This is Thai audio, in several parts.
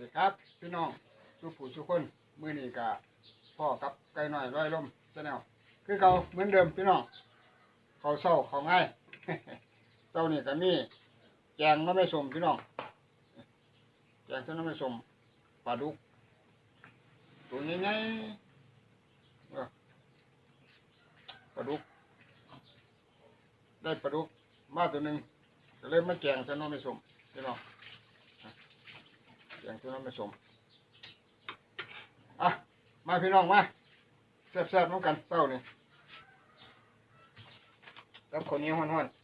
ดีครับพี่น้องทุกผู้ทุกคนมื้อนี้ก็พ่อกับไก่น้อยร้อยลมซะแนวคือเขาเหมือนเดิมพี่น้องเขาเศร้าเขาง่ายเจ้านี่ก็มีแกงน้ำไม่สมพี่น้องแกงเส้นน้ำไม่สมปลาดุกตัวใหญ่ๆปลาดุก ได้ปลาดุกมาตัวหนึ่งก็เลยมาแกงเส้นน้ำไม่สมพี่น้อง อย่างที่น้นไม่สมอะมาพี่น้องมาแซ่บๆน้องกันเต้านี่รับคนนี้ห้อนๆ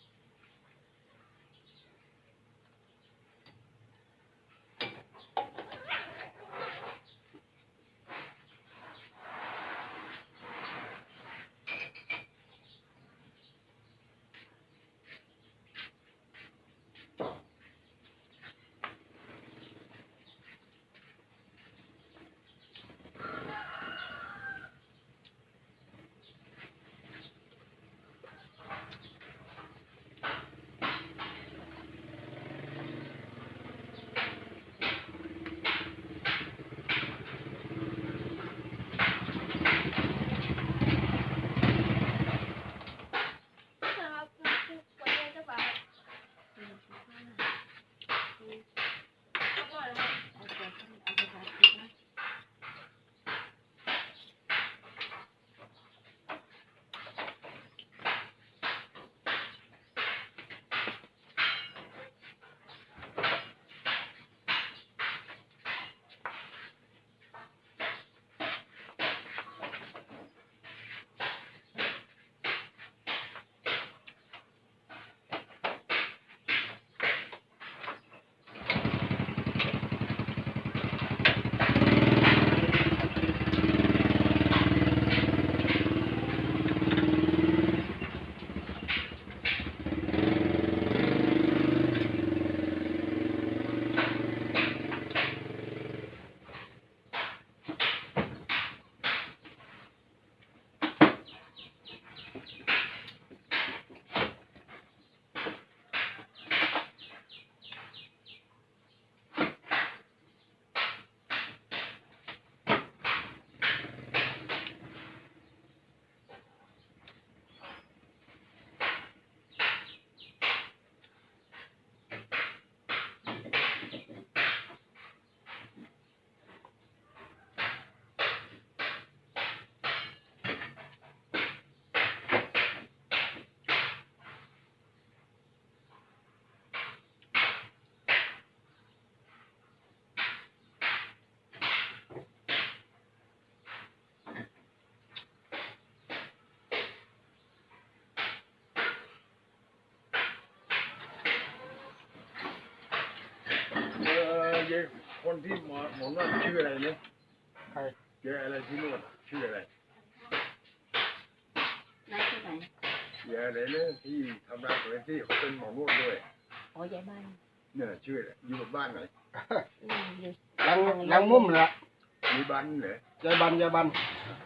เยคนที่หมอหมอนวดชื่ออะไรเนี่ยใครเจออะไรที่นวดชื่ออะไรนายที่ไหนเจออะไรเนี่ยที่ทำร้านตัวเองที่เขาเป็นหมอนวดด้วยอ๋อยายบ้านเนี่ยชื่ออะไรอยู่บ้านไหนอืมอยู่หลังหลังมุมเลยละมีบ้านเหรอใจบันใจบันอ